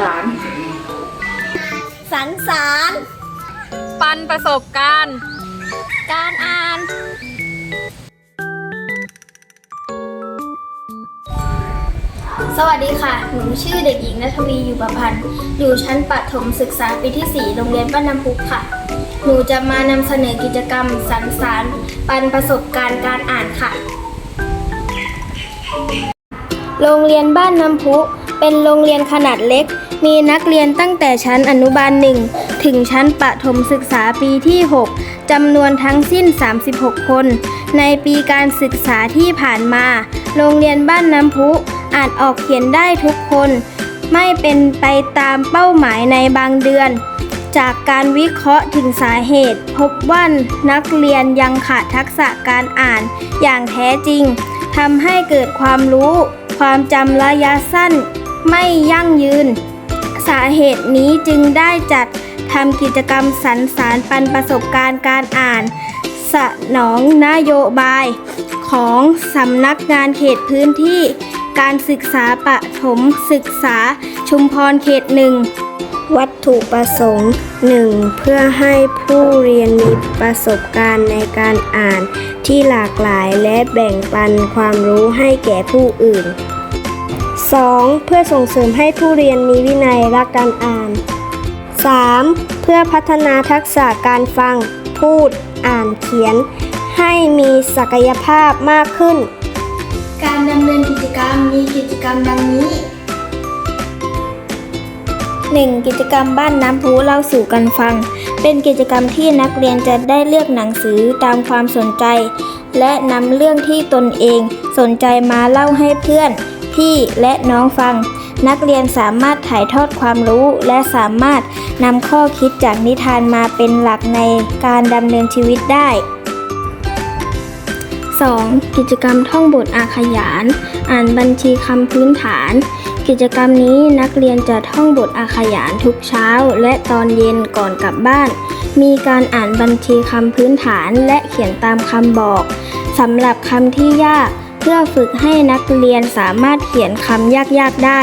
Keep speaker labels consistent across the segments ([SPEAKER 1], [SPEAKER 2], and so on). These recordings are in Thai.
[SPEAKER 1] สาร
[SPEAKER 2] สันสาร
[SPEAKER 3] ปันประสบการณ์
[SPEAKER 2] การอ่าน สวัสดีค่ะ หนูชื่อเด็กหญิงนัทวีอยู่ประพันธ์ อยู่ชั้นประถมศึกษาปีที่ 4 โรงเรียนบ้านน้ำพุค่ะ หนูจะมานำเสนอกิจกรรมสรรสารปันประสบการณ์การอ่านค่ะ โรงเรียนบ้านน้ำพุ เป็นโรงเรียนขนาดเล็ก มีนักเรียนตั้งแต่ชั้นอนุบาลหนึ่งถึงชั้นประถมศึกษาปีที่ 6จำนวนทั้งสิ้น 36 คน ในปีการศึกษาที่ผ่านมา โรงเรียนบ้านน้ำพุอ่านออกเขียนได้ทุกคน ไม่เป็นไปตามเป้าหมายในบางเดือน จากการวิเคราะห์ถึงสาเหตุ พบว่านักเรียนยังขาดทักษะการอ่านอย่างแท้จริงทำให้เกิดความรู้ ความจำระยะสั้น ไม่ยั่งยืน สาเหตุนี้จึงได้จัดทำกิจกรรมสรรสารปันประสบการณ์การอ่าน สนองนโยบาย ของสำนักงานเขตพื้นที่ การศึกษาประถมศึกษาชุมพรเขตหนึ่ง
[SPEAKER 4] วัตถุประสงค์ 1. เพื่อให้ผู้เรียนมีประสบการณ์ในการอ่านที่หลากหลายและแบ่งปันความรู้ให้แก่ผู้อื่น 2. เพื่อส่งเสริมให้ผู้เรียนมีวินัยรักการอ่าน 3. เพื่อพัฒนาทักษะการฟัง พูด อ่านเขียน ให้มีศักยภาพมากขึ้น
[SPEAKER 2] การดำเนินกิจกรรมมีกิจกรรมดังนี้ 1. กิจกรรมบ้านน้ำพุเล่าสู่กันฟัง เป็นกิจกรรมที่นักเรียนจะได้เลือกหนังสือตามความสนใจ และนำเรื่องที่ตนเองสนใจมาเล่าให้เพื่อน พี่และน้องฟัง นักเรียนสามารถถ่ายทอดความรู้และสามารถนำข้อคิดจากนิทานมาเป็นหลักในการดำเนินชีวิตได้ 2. กิจกรรมท่องบทอาขยาน อ่านบัญชีคำพื้นฐาน กิจกรรมนี้นักเรียนจะท่องบทอาขยานทุกเช้าและตอนเย็นก่อนกลับบ้าน มีการอ่านบัญชีคำพื้นฐานและเขียนตามคำบอกสำหรับคำที่ยาก เพื่อฝึกให้นักเรียนสามารถเขียนคำยากๆได้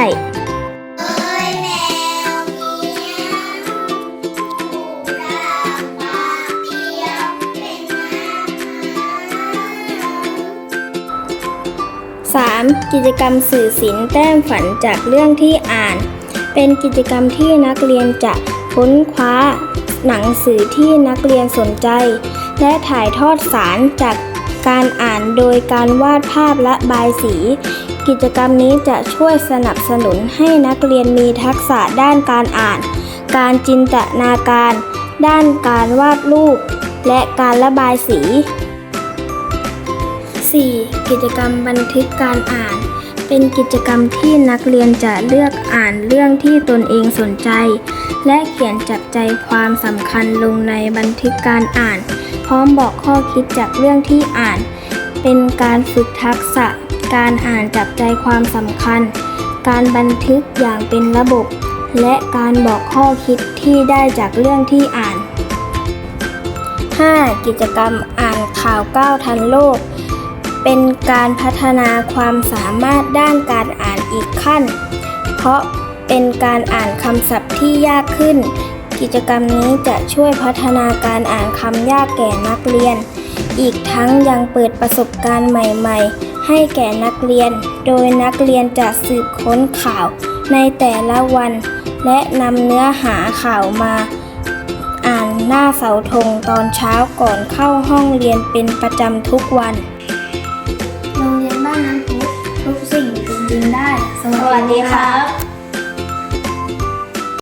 [SPEAKER 2] 3. กิจกรรมสื่อศิลป์แต้มฝันจากเรื่องที่อ่าน เป็นกิจกรรมที่นักเรียนจะค้นคว้าหนังสือที่นักเรียนสนใจ และถ่ายทอดสารจาก การอ่านโดยการวาดภาพและบายสี กิจกรรมนี้จะช่วยสนับสนุนให้นักเรียนมีทักษะด้านการอ่าน การจินตนาการ ด้านการวาดรูป และการระบายสี 4. กิจกรรมบันทึกการอ่าน เป็นกิจกรรมที่นักเรียนจะเลือกอ่านเรื่องที่ตนเองสนใจ และเขียนจับใจความสำคัญลงในบันทึกการอ่าน ร้อมบอกข้อคิดจากเรื่องที่อ่าน เป็นการฝึกทักษะ การอ่านจับใจความสำคัญ การบันทึกอย่างเป็นระบบ และการบอกข้อคิดที่ได้จากเรื่องที่อ่าน 5. กิจกรรมอ่านข่าวก้าวทันโลก เป็นการพัฒนาความสามารถด้านการอ่านอีกขั้น เพราะเป็นการอ่านคำศัพท์ที่ยากขึ้น กิจกรรมนี้จะช่วยพัฒนาการอ่านคำยากแก่นักเรียน อีกทั้งยังเปิดประสบการณ์ใหม่ ๆ ให้แก่นักเรียน โดยนักเรียนจะสืบค้นข่าวในแต่ละวัน และนำเนื้อหาข่าวมา อ่านหน้าเสาธงตอนเช้าก่อนเข้าห้องเรียนเป็นประจำทุกวัน โรงเรียนบ้านน้ำพุทุกสิ่งเป็นจริงได้ สวัสดีครับ